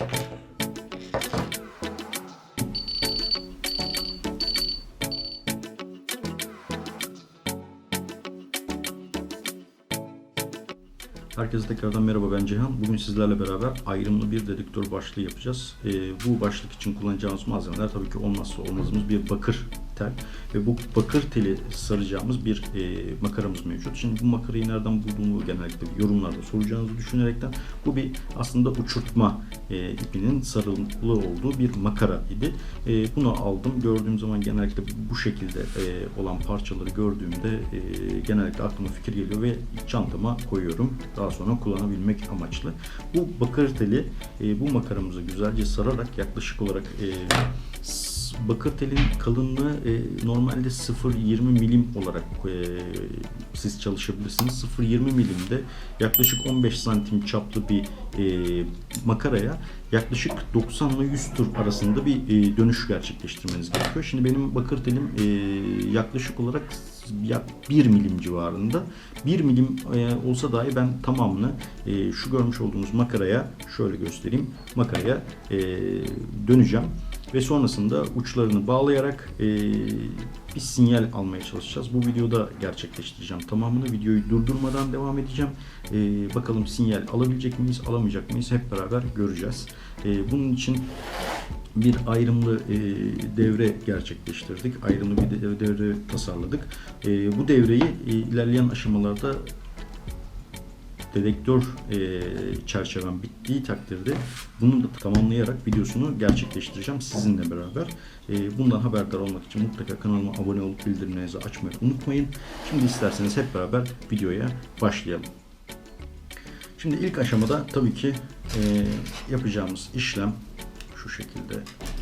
Herkese tekrardan merhaba ben Cihan. Bugün sizlerle beraber ayrımlı bir dedektör başlığı yapacağız. Ee, bu başlık için kullanacağımız malzemeler tabii ki olmazsa olmazımız bir bakır tel ve bu bakır teli saracağımız bir e, makaramız mevcut. Şimdi bu makarayı nereden bulduğumu genellikle yorumlarda soracağınızı düşünerekten bu bir aslında uçurtma e, ipinin sarılı olduğu bir makara idi. E, bunu aldım. Gördüğüm zaman genellikle bu şekilde e, olan parçaları gördüğümde e, genellikle aklıma fikir geliyor ve çantama koyuyorum. Daha sonra kullanabilmek amaçlı. Bu bakır teli e, bu makaramıza güzelce sararak yaklaşık olarak e, bakır telin kalınlığı e, normalde 0.20 milim olarak e, siz çalışabilirsiniz. 0.20 milimde yaklaşık 15 santim çaplı bir e, makaraya yaklaşık 90 ile 100 tur arasında bir e, dönüş gerçekleştirmeniz gerekiyor. Şimdi benim bakır telim e, yaklaşık olarak ya 1 milim civarında. 1 milim e, olsa dahi ben tamamını e, şu görmüş olduğunuz makaraya şöyle göstereyim. Makaraya e, döneceğim ve sonrasında uçlarını bağlayarak e, bir sinyal almaya çalışacağız. Bu videoda gerçekleştireceğim tamamını. Videoyu durdurmadan devam edeceğim. E, bakalım sinyal alabilecek miyiz, alamayacak mıyız hep beraber göreceğiz. E, bunun için bir ayrımlı e, devre gerçekleştirdik. Ayrımlı bir de- devre tasarladık. E, bu devreyi e, ilerleyen aşamalarda dedektör e, çerçevem bittiği takdirde bunu da tamamlayarak videosunu gerçekleştireceğim sizinle beraber. E, bundan haberdar olmak için mutlaka kanalıma abone olup bildirimlerinizi açmayı unutmayın. Şimdi isterseniz hep beraber videoya başlayalım. Şimdi ilk aşamada tabii ki e, yapacağımız işlem şu şekilde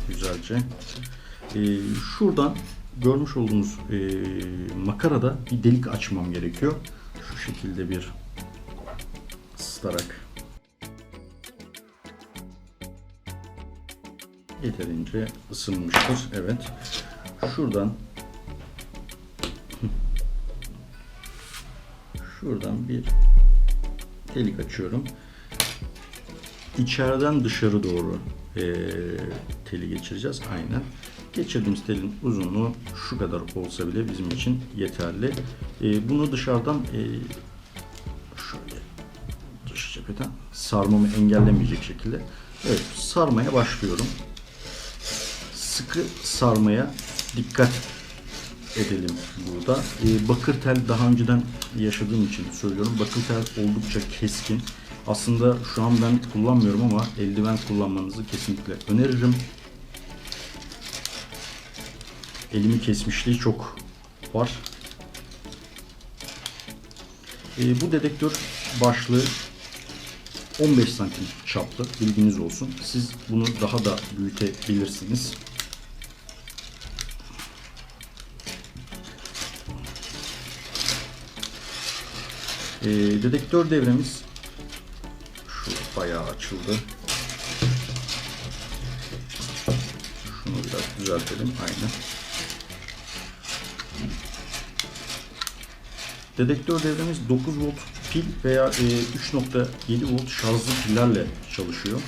güzelce. E, şuradan görmüş olduğunuz e, makarada bir delik açmam gerekiyor. Şu şekilde bir ıslarak yeterince ısınmıştır. Evet. Şuradan şuradan bir delik açıyorum. İçeriden dışarı doğru eee, teli geçireceğiz. Aynen. Geçirdiğimiz telin uzunluğu şu kadar olsa bile bizim için yeterli. Eee, bunu dışarıdan eee, sarmamı engellemeyecek şekilde evet sarmaya başlıyorum. Sıkı sarmaya dikkat edelim burada. Ee, bakır tel daha önceden yaşadığım için söylüyorum. Bakır tel oldukça keskin. Aslında şu an ben kullanmıyorum ama eldiven kullanmanızı kesinlikle öneririm. Elimi kesmişliği çok var. Ee, bu dedektör başlığı 15 santim çaplı bilginiz olsun. Siz bunu daha da büyütebilirsiniz. Ee, dedektör devremiz şu bayağı açıldı. Şunu biraz düzeltelim. Aynen. Dedektör devremiz 9 volt pil veya e, 3.7 volt şarjlı pillerle çalışıyor.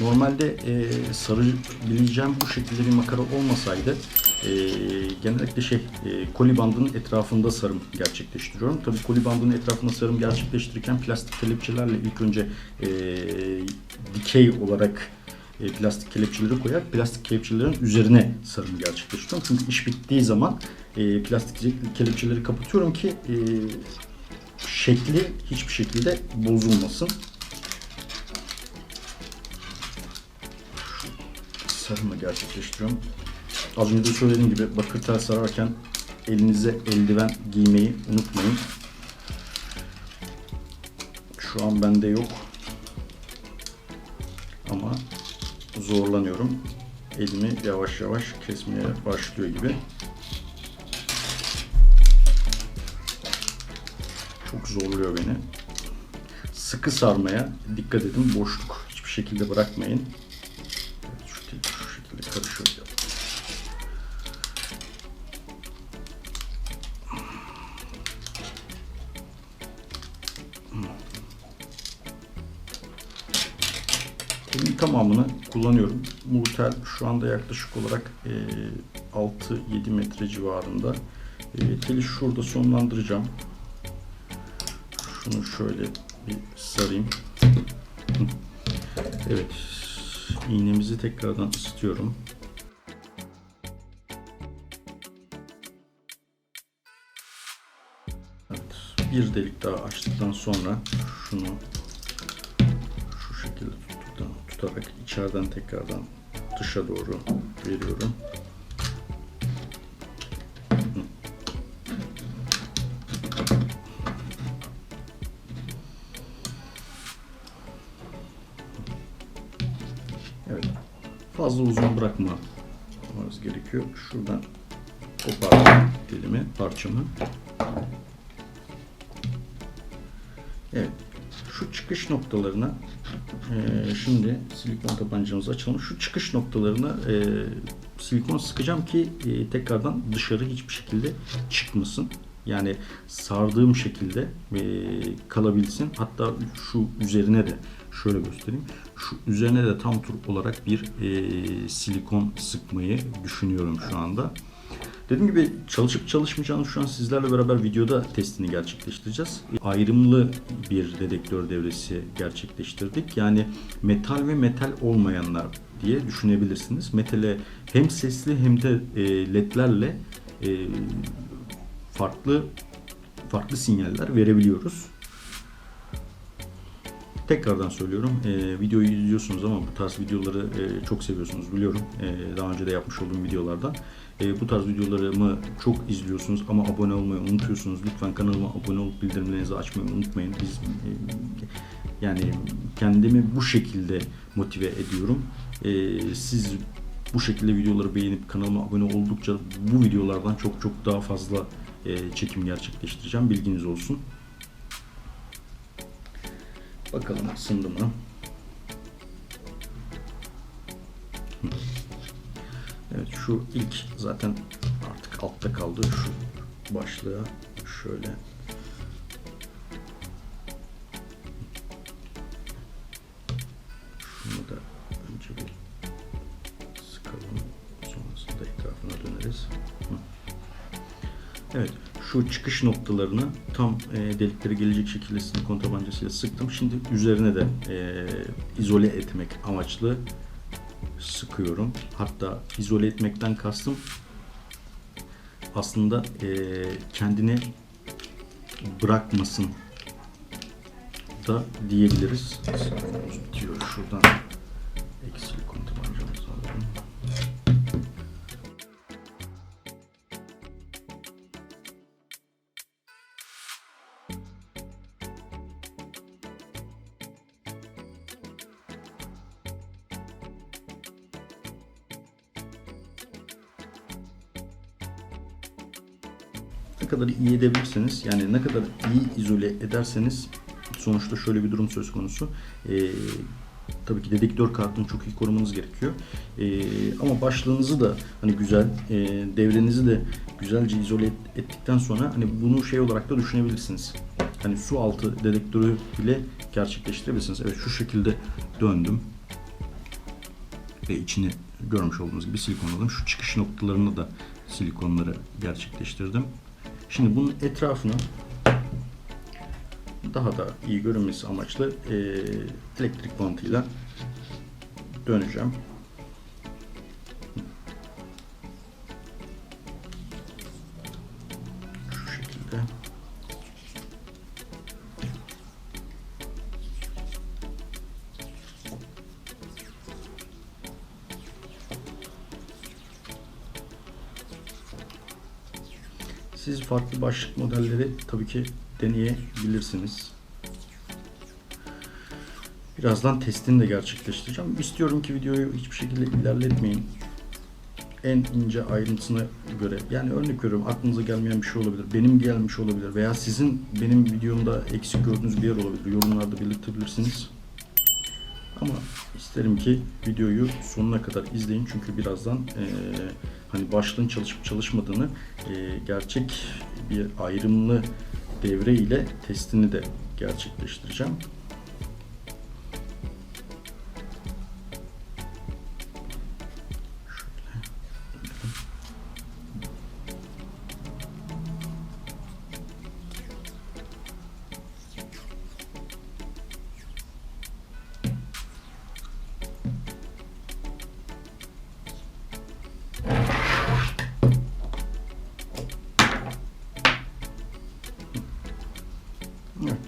Normalde e, sarabileceğim bu şekilde bir makara olmasaydı e, genellikle şey e, koli bandının etrafında sarım gerçekleştiriyorum. Tabii koli bandının etrafında sarım gerçekleştirirken plastik kelepçelerle ilk önce e, dikey olarak e, plastik kelepçeleri koyar. Plastik kelepçelerin üzerine sarımı gerçekleştiriyorum. Çünkü iş bittiği zaman e, plastik kelepçeleri kapatıyorum ki e, şekli hiçbir şekilde bozulmasın. Sarımı gerçekleştiriyorum. Az önce de söylediğim gibi bakır tel sararken elinize eldiven giymeyi unutmayın. Şu an bende yok. Ama zorlanıyorum. Elimi yavaş yavaş kesmeye başlıyor gibi. Çok zorluyor beni. Sıkı sarmaya dikkat edin. Boşluk hiçbir şekilde bırakmayın. Tamamını kullanıyorum. Bu tel şu anda yaklaşık olarak e, 6-7 metre civarında. E, teli şurada sonlandıracağım. Şunu şöyle bir sarayım. Evet. iğnemizi tekrardan ısıtıyorum. Evet. Bir delik daha açtıktan sonra şunu şu şekilde tutarak içeriden tekrardan dışa doğru veriyorum. Evet. Fazla uzun bırakmamız gerekiyor. Şuradan kopardım dilimi, parçamı. Evet. Şu çıkış noktalarına e, şimdi silikon tabancamızı açalım. Şu çıkış noktalarına e, silikon sıkacağım ki e, tekrardan dışarı hiçbir şekilde çıkmasın. Yani sardığım şekilde e, kalabilsin. Hatta şu üzerine de şöyle göstereyim. Şu üzerine de tam tur olarak bir e, silikon sıkmayı düşünüyorum şu anda. Dediğim gibi çalışıp çalışmayacağını şu an sizlerle beraber videoda testini gerçekleştireceğiz. Ayrımlı bir dedektör devresi gerçekleştirdik. Yani metal ve metal olmayanlar diye düşünebilirsiniz. Metale hem sesli hem de e, ledlerle e, farklı farklı sinyaller verebiliyoruz. Tekrardan söylüyorum, e, videoyu izliyorsunuz ama bu tarz videoları e, çok seviyorsunuz biliyorum. E, daha önce de yapmış olduğum videolardan. E, bu tarz videolarımı çok izliyorsunuz ama abone olmayı unutuyorsunuz. Lütfen kanalıma abone olup bildirimlerinizi açmayı unutmayın. Biz e, yani kendimi bu şekilde motive ediyorum. E, siz bu şekilde videoları beğenip kanalıma abone oldukça bu videolardan çok çok daha fazla e, çekim gerçekleştireceğim. Bilginiz olsun. Bakalım ısındı mı? Evet şu ilk zaten artık altta kaldı. Şu başlığa şöyle şunu da önce bir sıkalım. Sonrasında etrafına döneriz. Evet, şu çıkış noktalarını tam e, deliklere gelecek şekilde silikon tabancasıyla sıktım. Şimdi üzerine de e, izole etmek amaçlı sıkıyorum. Hatta izole etmekten kastım aslında e, kendini bırakmasın da diyebiliriz. Bitiyor. Şuradan kadar iyi edebilirseniz yani ne kadar iyi izole ederseniz sonuçta şöyle bir durum söz konusu. Ee, tabii ki dedektör kartını çok iyi korumanız gerekiyor. Ee, ama başlığınızı da hani güzel, e, devrenizi de güzelce izole et- ettikten sonra hani bunu şey olarak da düşünebilirsiniz. Hani su altı dedektörü bile gerçekleştirebilirsiniz. Evet şu şekilde döndüm ve içini görmüş olduğunuz gibi silikonladım. Şu çıkış noktalarını da silikonları gerçekleştirdim. Şimdi bunun etrafına daha da iyi görünmesi amaçlı e, elektrik bantıyla döneceğim. Siz farklı başlık modelleri tabii ki deneyebilirsiniz. Birazdan testini de gerçekleştireceğim. İstiyorum ki videoyu hiçbir şekilde ilerletmeyin. En ince ayrıntısına göre yani örnek veriyorum aklınıza gelmeyen bir şey olabilir. Benim gelmiş olabilir veya sizin benim videomda eksik gördüğünüz bir yer olabilir. Yorumlarda belirtebilirsiniz. Ama isterim ki videoyu sonuna kadar izleyin çünkü birazdan eee, hani başlığın çalışıp çalışmadığını eee, gerçek bir ayrımlı devre ile testini de gerçekleştireceğim.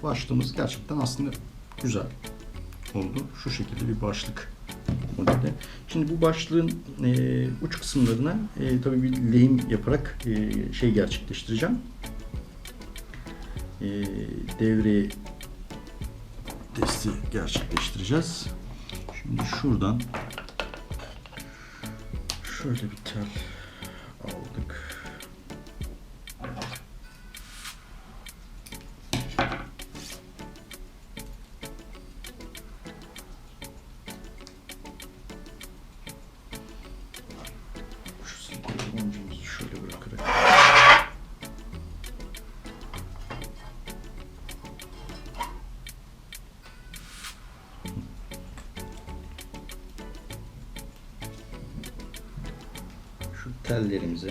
Başlığımız gerçekten aslında güzel oldu. Şu şekilde bir başlık modeli. Şimdi bu başlığın e, uç kısımlarına e, tabii bir lehim yaparak e, şey gerçekleştireceğim. E, devre testi gerçekleştireceğiz. Şimdi şuradan şöyle bir tel şu tellerimize.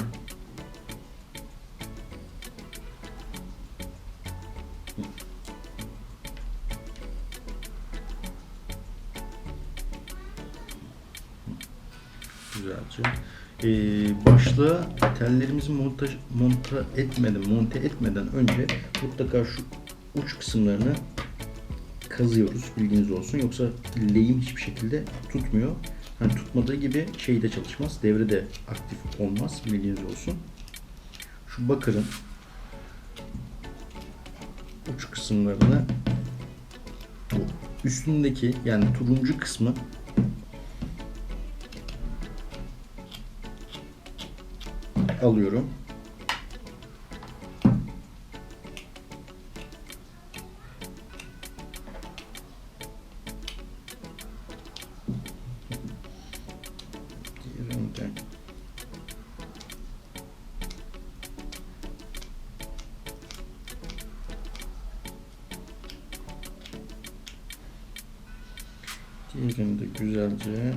Güzelce. Ee, başlığa tellerimizi montaj monta etmeden monte etmeden önce mutlaka şu uç kısımlarını kazıyoruz. Bilginiz olsun. Yoksa lehim hiçbir şekilde tutmuyor. Hani tutmadığı gibi şey de çalışmaz. Devre de aktif olmaz. Bilginiz olsun. Şu bakırın uç kısımlarını bu üstündeki yani turuncu kısmı alıyorum. Güzelce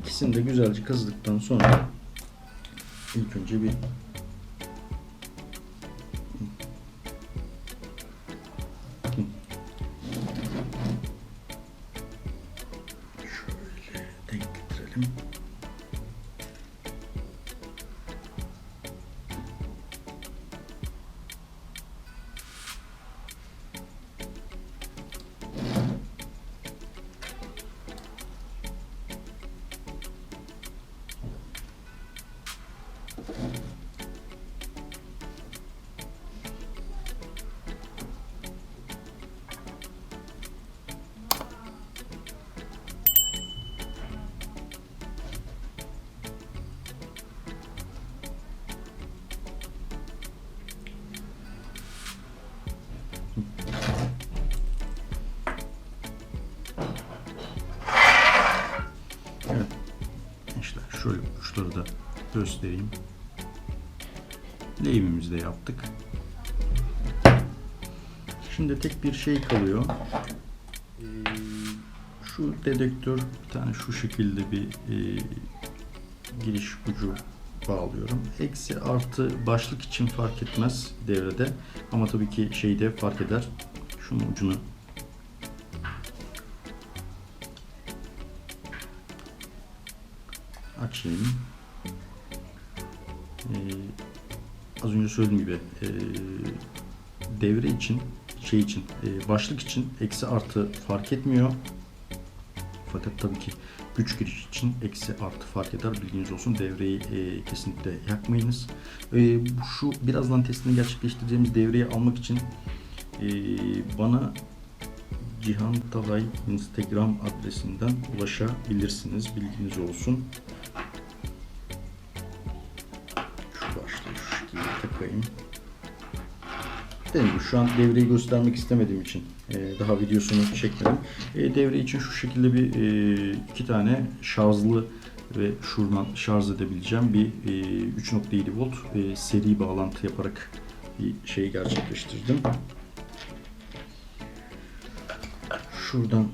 İkisini de güzelce kazıdıktan sonra ilk önce bir şöyle uçları da göstereyim. Lehimimizi de yaptık. Şimdi tek bir şey kalıyor. Ee, Şu dedektör bir tane şu şekilde bir e, giriş ucu bağlıyorum. Eksi artı başlık için fark etmez devrede. Ama tabii ki şeyde fark eder. Şunun ucunu açayım. Ee, az önce söylediğim gibi e, devre için şey için e, başlık için eksi artı fark etmiyor. Fakat tabii ki güç giriş için eksi artı fark eder. Bilginiz olsun. Devreyi e, kesinlikle yakmayınız. E, şu birazdan testini gerçekleştireceğimiz devreyi almak için e, bana Cihan Talay Instagram adresinden ulaşabilirsiniz. Bilginiz olsun. Takayım. Dediğim şu an devreyi göstermek istemediğim için e, daha videosunu çekmedim. E, devre için şu şekilde bir e, iki tane şarjlı ve şuradan şarj edebileceğim bir e, 3.7 volt e, seri bağlantı yaparak bir şey gerçekleştirdim. Şuradan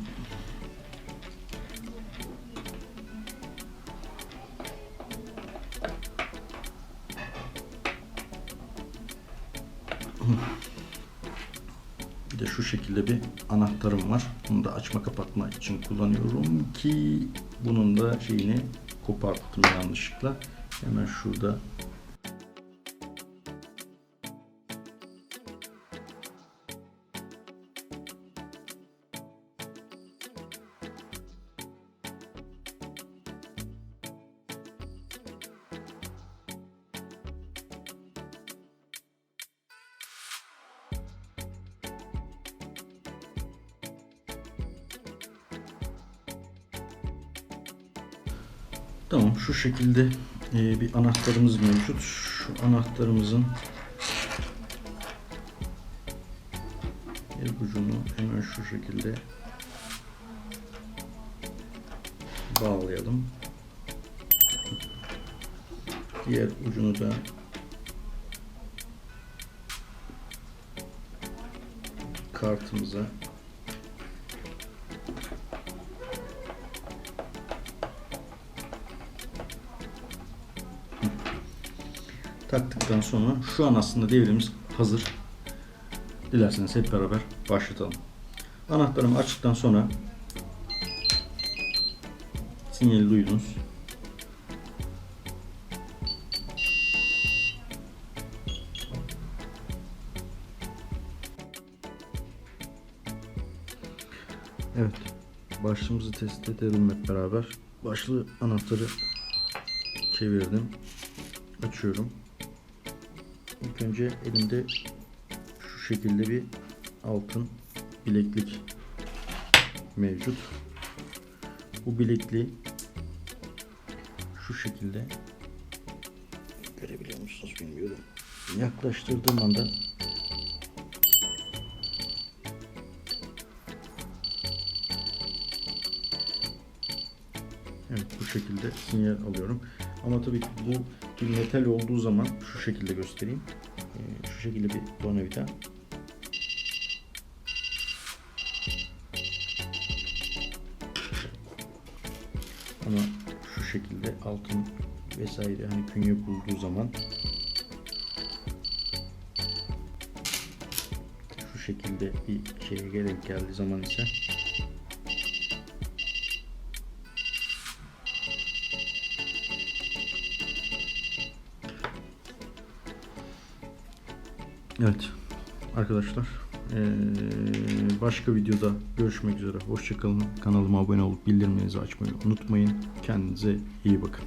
şekilde bir anahtarım var. Bunu da açma kapatma için kullanıyorum ki bunun da şeyini koparttım yanlışlıkla. Hemen şurada şekilde e, bir anahtarımız mevcut. Şu anahtarımızın bir ucunu hemen şu şekilde bağlayalım. Diğer ucunu da kartımıza taktıktan sonra şu an aslında devrimiz hazır. Dilerseniz hep beraber başlatalım. Anahtarımı açtıktan sonra sinyali duydunuz. Evet. Başlığımızı test edelim hep beraber. Başlı anahtarı çevirdim. Açıyorum. İlk önce elimde şu şekilde bir altın bileklik mevcut. Bu bilekliği şu şekilde görebiliyor musunuz bilmiyorum. Yaklaştırdığım anda Evet bu şekilde sinyal alıyorum. Ama tabii ki bu bir metal olduğu zaman şu şekilde göstereyim. Ee, şu şekilde bir tornavida. Ama şu şekilde altın vesaire hani künye bulduğu zaman şu şekilde bir şeye gerek geldiği zaman ise Evet arkadaşlar başka videoda görüşmek üzere. Hoşçakalın. Kanalıma abone olup bildirimlerinizi açmayı unutmayın. Kendinize iyi bakın.